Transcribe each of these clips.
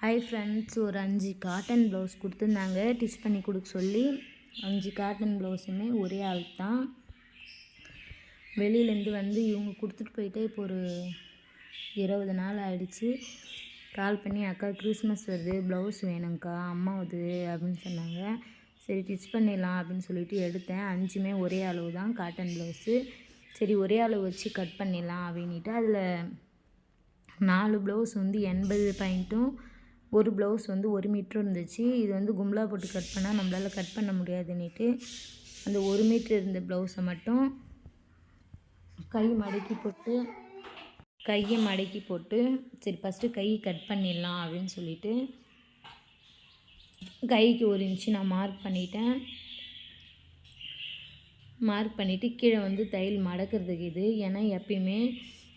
Hi friends ஒரு அஞ்சு cotton blouse கொடுத்துருந்தாங்க. டிச் பண்ணி கொடுக்க சொல்லி அஞ்சு காட்டன் ப்ளவுஸுமே ஒரே ஆள் தான். வெளியிலேருந்து வந்து இவங்க கொடுத்துட்டு போயிட்டே இப்போ ஒரு இருபது நாள் ஆயிடுச்சு. கால் பண்ணி அக்கா கிறிஸ்மஸ் வருது ப்ளவுஸ் வேணுங்க்கா அம்மாவுது அப்படின்னு சொன்னாங்க. சரி டிச் பண்ணிடலாம் அப்படின்னு சொல்லிட்டு எடுத்தேன். அஞ்சுமே ஒரே அளவு தான் காட்டன் ப்ளவுஸு சரி ஒரே அளவு வச்சு கட் பண்ணிடலாம் அப்படின்ட்டு அதில் நாலு ப்ளவுஸ் வந்து எண்பது பாயிண்ட்டும் ஒரு ப்ளவுஸ் வந்து ஒரு மீட்ரு இருந்துச்சு. இது வந்து கும்லா போட்டு கட் பண்ணால் நம்மளால் கட் பண்ண முடியாதுன்னுட்டு அந்த ஒரு மீட்ரு இருந்த ப்ளவுஸை மட்டும் கை மடக்கி போட்டு கையை மடக்கி போட்டு சரி ஃபஸ்ட்டு கை கட் பண்ணிடலாம் அப்படின்னு சொல்லிட்டு கைக்கு ஒரு இன்ச்சு நான் மார்க் பண்ணிட்டேன். மார்க் பண்ணிவிட்டு கீழே வந்து தையல் மடக்கிறதுக்கு இது. ஏன்னா எப்பயுமே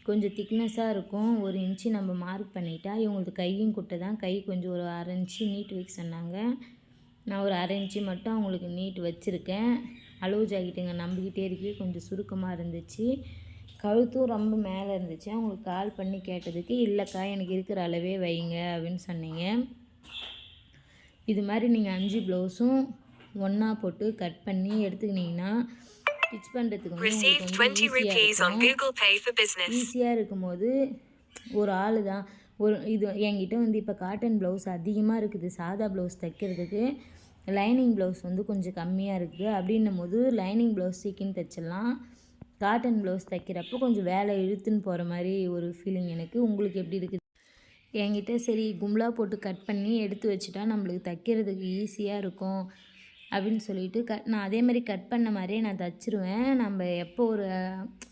கொஞ்சம் திக்னஸாக இருக்கும். ஒரு இன்ச்சு நம்ம மார்க் பண்ணிட்டா இவங்களுக்கு கையும் குட்டை தான். கை கொஞ்சம் ஒரு அரை இன்ச்சு நீட் வைக்க சொன்னாங்க. நான் ஒரு அரை இன்ச்சு மட்டும் அவங்களுக்கு நீட் வச்சுருக்கேன். அளவு ஜாக்கெட்டுங்க நம்பிக்கிட்டே இருக்கவே கொஞ்சம் சுருக்கமாக இருந்துச்சு. கழுத்தும் ரொம்ப மேலே இருந்துச்சு. அவங்களுக்கு கால் பண்ணி கேட்டதுக்கு இல்லைக்கா எனக்கு இருக்கிற அளவே வைங்க அப்படின்னு சொன்னீங்க. இது மாதிரி நீங்கள் அஞ்சு ப்ளவுஸும் ஒன்றா போட்டு கட் பண்ணி எடுத்துக்கினீங்கன்னா ஸ்டிச் பண்ணுறதுக்கு வந்து Received உங்களுக்கு 20 வந்து rupees on ஈஸியாக இருக்கும். Google Pay for business. ஈஸியாக இருக்கும்போது ஒரு ஆள் தான். ஒரு இது என்கிட்ட வந்து இப்போ காட்டன் ப்ளவுஸ் அதிகமாக இருக்குது. சாதா ப்ளவுஸ் தைக்கிறதுக்கு லைனிங் ப்ளவுஸ் வந்து கொஞ்சம் கம்மியாக இருக்குது அப்படின்னும் போது லைனிங் ப்ளவுஸ் சீக்கிரம் தைச்சிடலாம். காட்டன் ப்ளவுஸ் தைக்கிறப்போ கொஞ்சம் வேலை இழுத்துன்னு போகிற மாதிரி ஒரு ஃபீலிங் எனக்கு. உங்களுக்கு எப்படி இருக்குது? என்கிட்ட சரி கும்லா போட்டு கட் பண்ணி எடுத்து வச்சுட்டா நம்மளுக்கு தைக்கிறதுக்கு ஈஸியாக இருக்கும். அப்படின்னு சொல்லிட்டு கட் நான் அதே மாதிரி கட் பண்ண மாதிரியே நான் தச்சிருவேன். நம்ம எப்போ ஒரு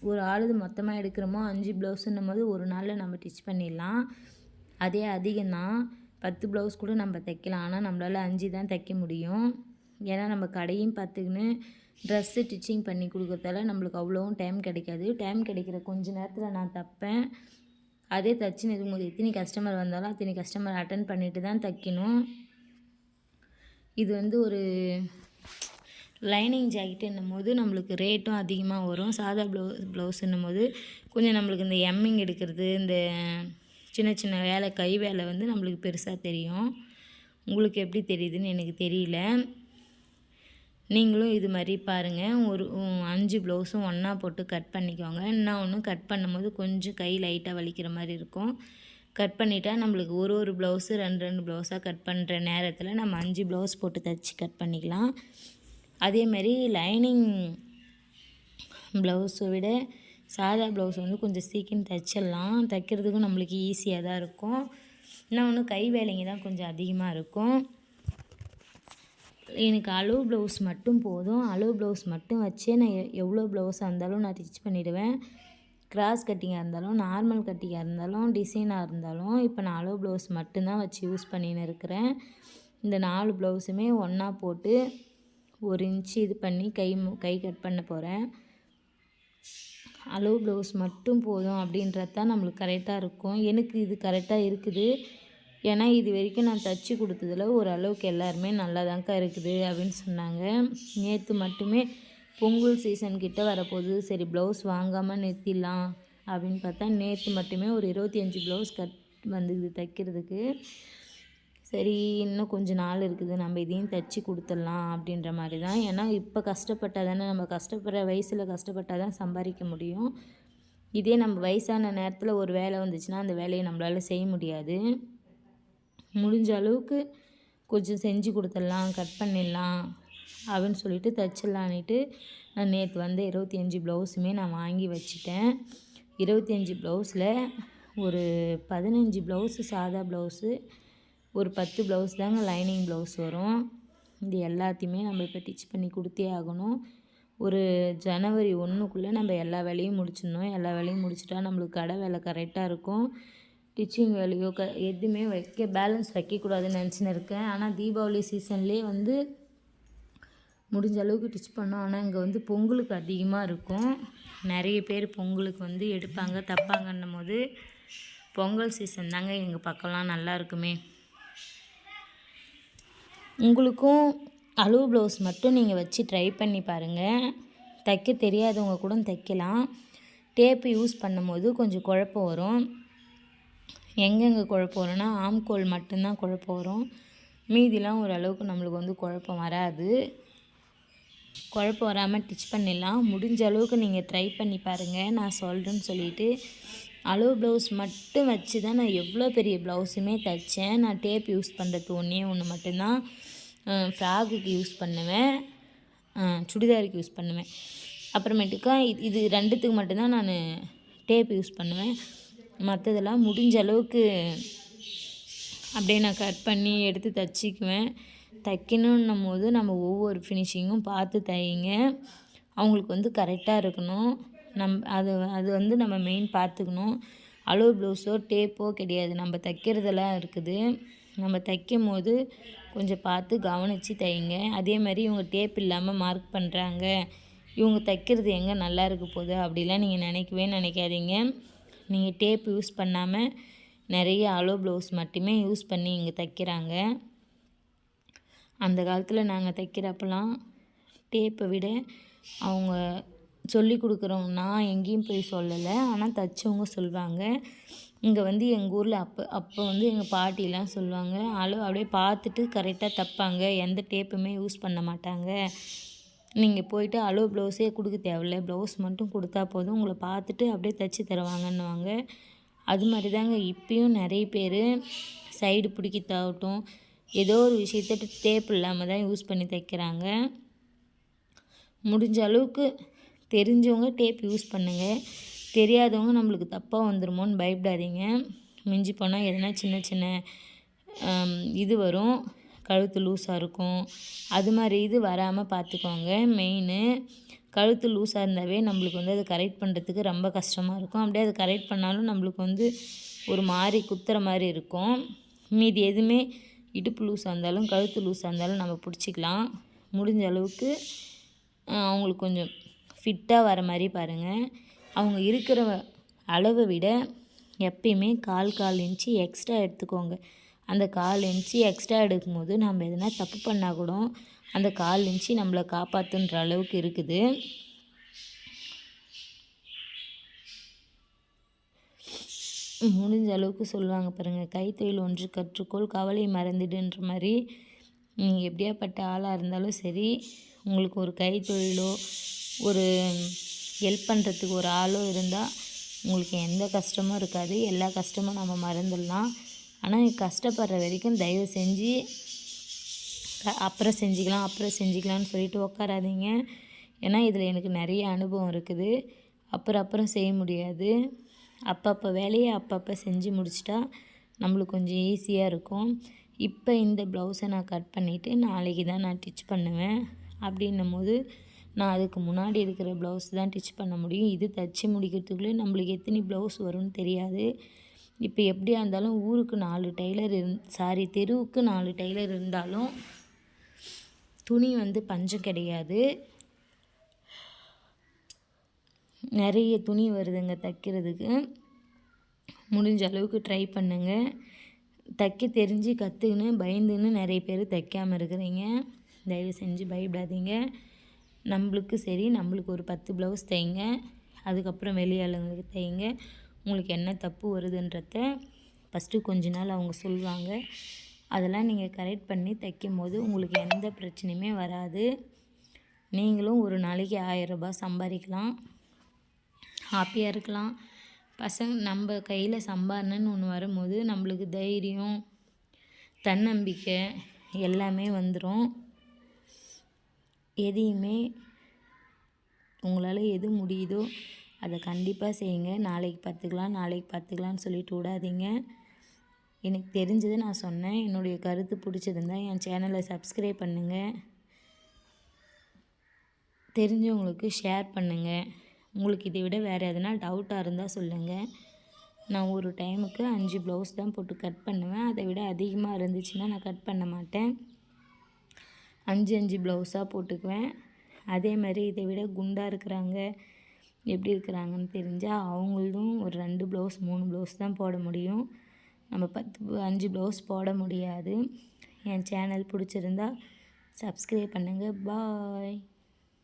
ஒரு ஆளுது மொத்தமாக எடுக்கிறோமோ அஞ்சு ப்ளவுஸுன்னும் போது ஒரு நாளில் நம்ம டிச் பண்ணிடலாம். அதே அதிகம்தான் பத்து ப்ளவுஸ் கூட நம்ம தைக்கலாம். ஆனால் நம்மளால் அஞ்சு தான் தைக்க முடியும். ஏன்னா நம்ம கடையும் பார்த்துக்கின்னு ட்ரெஸ்ஸு டிச்சிங் பண்ணி கொடுக்குறதால நம்மளுக்கு அவ்வளோவும் டைம் கிடைக்காது. டைம் கிடைக்கிற கொஞ்ச நேரத்தில் நான் தைப்பேன். அதே தச்சுன்னு இருக்கும்போது எத்தனை கஸ்டமர் வந்தாலும் அத்தனை கஸ்டமர் அட்டன் பண்ணிட்டு தான் தைக்கணும். இது வந்து ஒரு லைனிங் ஜாக்கெட்டுன்னும் போது நம்மளுக்கு ரேட்டும் அதிகமாக வரும். சாதா ப்ளவு ப்ளவுஸுன்னும் போது கொஞ்சம் நம்மளுக்கு இந்த எம்மிங் எடுக்கிறது இந்த சின்ன சின்ன வேலை கை வேலை வந்து நம்மளுக்கு பெருசாக தெரியும். உங்களுக்கு எப்படி தெரியுதுன்னு எனக்கு தெரியல. நீங்களும் இது மாதிரி பாருங்கள் ஒரு அஞ்சு ப்ளவுஸும் ஒன்றா போட்டு கட் பண்ணிக்கோங்க. இன்னும் ஒன்று கட் பண்ணும்போது கொஞ்சம் கை லைட்டாக வலிக்கிற மாதிரி இருக்கும். கட் பண்ணிட்டா நம்மளுக்கு ஒரு ஒரு ப்ளவுஸு ரெண்டு ரெண்டு ப்ளவுஸாக கட் பண்ணுற நேரத்தில் நம்ம அஞ்சு ப்ளவுஸ் போட்டு தைச்சி கட் பண்ணிக்கலாம். அதேமாரி லைனிங் ப்ளவுஸை விட சாதா ப்ளவுஸ் வந்து கொஞ்சம் சீக்கிரம் தைச்சிடலாம். தைக்கிறதுக்கும் நம்மளுக்கு ஈஸியாக தான் இருக்கும். இன்னொன்று கை வேலைங்க தான் கொஞ்சம் அதிகமாக இருக்கும். எனக்கு அளவு ப்ளவுஸ் மட்டும் போதும். அளவு ப்ளவுஸ் மட்டும் வச்சே நான் எ- எவ்வளோ ப்ளவுஸாக இருந்தாலும் நான் ஸ்டிச் பண்ணிவிடுவேன் கிராஸ் கட்டிங்காக இருந்தாலும் நார்மல் கட்டிங்காக இருந்தாலும் டிசைனாக இருந்தாலும் இப்போ நான் அளவு ப்ளவுஸ் மட்டும்தான் வச்சு யூஸ் பண்ணின்னு இருக்கிறேன். இந்த நாலு ப்ளவுஸுமே ஒன்றா போட்டு ஒரு இன்ச்சு இது பண்ணி கை மு- கை கட் பண்ண போகிறேன் அளவு ப்ளவுஸ் மட்டும் போதும் அப்படின்றது தான் நம்மளுக்கு கரெக்டாக இருக்கும். எனக்கு இது கரெக்டாக இருக்குது. ஏன்னா இது வரைக்கும் நான் தச்சு கொடுத்ததில் ஓரளவுக்கு எல்லாருமே நல்லா தான்க்கா இருக்குது அப்படின்னு சொன்னாங்க. நேற்று மட்டுமே பொங்கல் சீசன் கிட்ட வரப்போகுது. சரி ப்ளவுஸ் வாங்காமல் நிறுத்திடலாம் அப்படின்னு பார்த்தா நேற்று மட்டுமே ஒரு இருபத்தி அஞ்சு ப்ளவுஸ் கட் வந்துது தைக்கிறதுக்கு. சரி இன்னும் கொஞ்சம் நாள் இருக்குது. நம்ம இதையும் தைச்சி கொடுத்துடலாம் அப்படின்ற மாதிரி தான். ஏன்னா இப்போ கஷ்டப்பட்டால் தானே நம்ம கஷ்டப்படுற வயசில் கஷ்டப்பட்டால் தான் சம்பாதிக்க முடியும். இதே நம்ம வயசான நேரத்தில் ஒரு வேலை வந்துச்சுன்னா அந்த வேலையை நம்மளால் செய்ய முடியாது. முடிஞ்ச அளவுக்கு கொஞ்சம் செஞ்சு கொடுத்துடலாம் கட் பண்ணிடலாம். அப்படின்னு சொல்லிட்டு தைச்சிடலான்ட்டு நான் நேற்று வந்து இருபத்தி அஞ்சு ப்ளவுஸுமே நான் வாங்கி வச்சுட்டேன். இருபத்தி அஞ்சு ப்ளவுஸில் ஒரு பதினஞ்சு ப்ளவுஸு சாதா ப்ளவுஸு ஒரு பத்து ப்ளவுஸ் தாங்க லைனிங் ப்ளவுஸ் வரும். இது எல்லாத்தையுமே நம்ம இப்போ டிச் பண்ணி கொடுத்தே ஆகணும். ஒரு ஜனவரி ஒன்றுக்குள்ளே நம்ம எல்லா வேலையும் முடிச்சிடணும். எல்லா வேலையும் முடிச்சிட்டா நம்மளுக்கு கடை வேலை கரெக்டாக இருக்கும். டிச்சிங் வேலையோ க எதுவுமே வைக்க பேலன்ஸ் வைக்கக்கூடாதுன்னு நினச்சின்னு இருக்கேன். ஆனால் தீபாவளி சீசன்லேயே வந்து முடிஞ்ச அளவுக்கு டிச் பண்ணோம். ஆனால் இங்கே வந்து பொங்கலுக்கு அதிகமாக இருக்கும். நிறைய பேர் பொங்கலுக்கு வந்து எடுப்பாங்க தப்பாங்கன்னும் போது பொங்கல் சீசன் தாங்க எங்கள் பக்கம்லாம் நல்லா இருக்குமே. உங்களுக்கும் அளவு ப்ளவுஸ் மட்டும் நீங்கள் வச்சு ட்ரை பண்ணி பாருங்கள் தைக்க தெரியாதவங்க கூட தைக்கலாம். டேப்பு யூஸ் பண்ணும்போது கொஞ்சம் குழப்பம் வரும். எங்கெங்கே குழப்பம் வரும்னா ஆம்கோல் மட்டும்தான் குழப்பம் வரும். மீதிலாம் ஓரளவுக்கு நம்மளுக்கு வந்து குழப்பம் வராது. குழப்பம் வராமல் டிச் பண்ணிடலாம். முடிஞ்ச அளவுக்கு நீங்கள் ட்ரை பண்ணி பாருங்கள் நான் சொல்கிறேன்னு சொல்லிவிட்டு அளவு ப்ளவுஸ் மட்டும் வச்சு தான் நான் எவ்வளோ பெரிய ப்ளவுஸுமே தைச்சேன். நான் டேப் யூஸ் பண்ணுறது ஒன்றே ஒன்று மட்டும்தான் ஃப்ராகுக்கு யூஸ் பண்ணுவேன். சுடிதாருக்கு யூஸ் பண்ணுவேன். அப்புறமேட்டுக்கா இது இது ரெண்டுத்துக்கு மட்டும்தான் நான் டேப் யூஸ் பண்ணுவேன். மற்றதெல்லாம் முடிஞ்ச அளவுக்கு அப்படியே நான் கட் பண்ணி எடுத்து தைச்சிக்குவேன். தைக்கணுன்னும் போது நம்ம ஒவ்வொரு ஃபினிஷிங்கும் பார்த்து தையுங்க அவங்களுக்கு வந்து கரெக்டாக இருக்கணும். நம் அது அது வந்து நம்ம மெயின் பார்த்துக்கணும். அளவு ப்ளவுஸோ டேப்போ கிடையாது. நம்ம தைக்கிறதெல்லாம் இருக்குது. நம்ம தைக்கும் போது கொஞ்சம் பார்த்து கவனித்து தைங்க. அதே மாதிரி இவங்க டேப் இல்லாமல் மார்க் பண்ணுறாங்க இவங்க தைக்கிறது எங்கே நல்லா இருக்க போகுது அப்படிலாம் நீங்கள் நினைக்கவே நினைக்காதீங்க. நீங்கள் டேப் யூஸ் பண்ணாமல் நிறைய அலோ ப்ளவுஸ் மட்டுமே யூஸ் பண்ணி இங்கே தைக்கிறாங்க. அந்த காலத்தில் நாங்கள் தைக்கிறப்பெல்லாம் டேப்பை விட அவங்க சொல்லி கொடுக்குறவங்க நான் எங்கேயும் போய் சொல்லலை. ஆனால் தைச்சவங்க சொல்லுவாங்க இங்கே வந்து எங்கள் ஊரில் அப்போ அப்போ வந்து எங்கள் பாட்டிலாம் சொல்லுவாங்க அளவு அப்படியே பார்த்துட்டு கரெக்டாக தைப்பாங்க. எந்த டேப்புமே யூஸ் பண்ண மாட்டாங்க. நீங்கள் போயிட்டு அளவு ப்ளவுஸே கொடுக்க தேவையில்ல. ப்ளவுஸ் மட்டும் கொடுத்தா போதும். உங்களை பார்த்துட்டு அப்படியே தைச்சி தருவாங்கன்னுவாங்க. அது மாதிரி தாங்க இப்பயும் நிறைய பேர் சைடு பிடிக்கத்தாகட்டும் ஏதோ ஒரு விஷயத்த டேப் இல்லாமல் தான் யூஸ் பண்ணி தைக்கிறாங்க. முடிஞ்ச அளவுக்கு தெரிஞ்சவங்க டேப் யூஸ் பண்ணுங்கள் தெரியாதவங்க நம்மளுக்கு தப்பாக வந்துருமோன்னு பயப்படாதீங்க. மிஞ்சி போனால் எதனா சின்ன சின்ன இது வரும். கழுத்து லூஸாக இருக்கும். அது மாதிரி இது வராமல் பார்த்துக்கோங்க மெயினு கழுத்து லூஸாக இருந்தாவே நம்மளுக்கு வந்து அதை கரெக்ட் பண்ணுறதுக்கு ரொம்ப கஷ்டமாக இருக்கும். அப்படியே அதை கரெக்ட் பண்ணாலும் நம்மளுக்கு வந்து ஒரு மாதிரி குத்துற மாதிரி இருக்கும். மீதி எதுவுமே இடுப்பு லூஸாக இருந்தாலும் கழுத்து லூஸாக இருந்தாலும் நம்ம பிடிச்சிக்கலாம். முடிஞ்ச அளவுக்கு அவங்களுக்கு கொஞ்சம் ஃபிட்டாக வர மாதிரி பாருங்கள் அவங்க இருக்கிற அளவை விட எப்பயுமே கால் கால் இன்ச்சு எக்ஸ்ட்ரா எடுத்துக்கோங்க. அந்த கால் இன்ச்சு எக்ஸ்ட்ரா எடுக்கும்போது நம்ம எதனா தப்பு பண்ணால் கூட அந்த கால் இன்ச்சு நம்மளை காப்பாற்றுன்ற அளவுக்கு இருக்குது. முடிஞ்ச அளவுக்கு சொல்லுவாங்க பாருங்கள் கைத்தொழில் ஒன்று கற்றுக்கோள் கவலை மறந்துடுன்ற மாதிரி. நீங்கள் எப்படியாப்பட்ட ஆளாக இருந்தாலும் சரி உங்களுக்கு ஒரு கைத்தொழிலோ ஒரு ஹெல்ப் பண்ணுறதுக்கு ஒரு ஆளோ இருந்தால் உங்களுக்கு எந்த கஷ்டமும் இருக்காது. எல்லா கஷ்டமும் நம்ம மறந்துடலாம். ஆனால் கஷ்டப்படுற வரைக்கும் தயவு செஞ்சு அப்புறம் செஞ்சுக்கலாம் அப்புறம் செஞ்சுக்கலான்னு சொல்லிட்டு உட்காராதீங்க ஏன்னா இதில் எனக்கு நிறைய அனுபவம் இருக்குது. அப்புறம் அப்புறம் செய்ய முடியாது. அப்பப்போ வேலையை அப்பப்போ செஞ்சு முடிச்சிட்டா நம்மளுக்கு கொஞ்சம் ஈஸியாக இருக்கும். இப்போ இந்த ப்ளவுஸை நான் கட் பண்ணிவிட்டு நாளைக்கு தான் நான் டிச் பண்ணுவேன். அப்படின்னும் போது நான் அதுக்கு முன்னாடி இருக்கிற ப்ளவுஸ் தான் டிச் பண்ண முடியும். இது தச்சு முடிக்கிறதுக்குள்ளே நம்மளுக்கு எத்தனை ப்ளவுஸ் வரும்னு தெரியாது. இப்போ எப்படியா இருந்தாலும் ஊருக்கு நாலு டெய்லர் இருந் சாரி தெருவுக்கு நாலு டெய்லர் இருந்தாலும் துணி வந்து பஞ்சம் கிடையாது. நிறைய துணி வருதுங்க தைக்கிறதுக்கு. முடிஞ்ச அளவுக்கு ட்ரை பண்ணுங்கள் தைக்க தெரிஞ்சு கற்றுக்கின்னு பயந்துன்னு நிறைய பேர் தைக்காமல் இருக்கிறீங்க. தயவு செஞ்சு பயப்படாதீங்க. நம்மளுக்கு சரி நம்மளுக்கு ஒரு பத்து ப்ளவுஸ் தைங்க. அதுக்கப்புறம் வெளியாளுங்களுக்கு தைங்க. உங்களுக்கு என்ன தப்பு வருதுன்றத ஃபஸ்ட்டு கொஞ்ச நாள் அவங்க சொல்லுவாங்க அதெல்லாம் நீங்கள் கரெக்ட் பண்ணி தைக்கும் போது உங்களுக்கு எந்த பிரச்சனையுமே வராது. நீங்களும் ஒரு நாளைக்கு ஆயரரூபா சம்பாதிக்கலாம். ஹாப்பியாக இருக்கலாம். பசங்க நம்ம கையில் சம்பாரணன்னு ஒன்று வரும்போது நம்மளுக்கு தைரியம் தன்னம்பிக்கை எல்லாமே வந்துடும் எதையுமே உங்களால் எது முடியுதோ அதை கண்டிப்பாக செய்யுங்க. நாளைக்கு பார்த்துக்கலாம் நாளைக்கு பார்த்துக்கலான்னு சொல்லிட்டு விடாதீங்க. எனக்கு தெரிஞ்சதை நான் சொன்னேன். என்னுடைய கருத்து பிடிச்சிருந்தா என் சேனலை சப்ஸ்கிரைப் பண்ணுங்கள் தெரிஞ்சவங்களுக்கு ஷேர் பண்ணுங்கள் உங்களுக்கு இதை விட வேறு எதனா டவுட்டாக இருந்தால் சொல்லுங்கள் நான் ஒரு டைமுக்கு அஞ்சு ப்ளவுஸ் தான் போட்டு கட் பண்ணுவேன். அதை விட அதிகமாக இருந்துச்சுன்னா நான் கட் பண்ண மாட்டேன். அஞ்சு அஞ்சு ப்ளவுஸாக போட்டுக்குவேன். அதே மாதிரி இதை விட குண்டாக இருக்கிறாங்க எப்படி இருக்கிறாங்கன்னு தெரிஞ்சால் அவங்களும் ஒரு ரெண்டு ப்ளவுஸ் மூணு ப்ளவுஸ் தான் போட முடியும். நம்ம பத்து அஞ்சு ப்ளவுஸ் போட முடியாது. என் சேனல் பிடிச்சிருந்தா சப்ஸ்கிரைப் பண்ணுங்கள் பாய்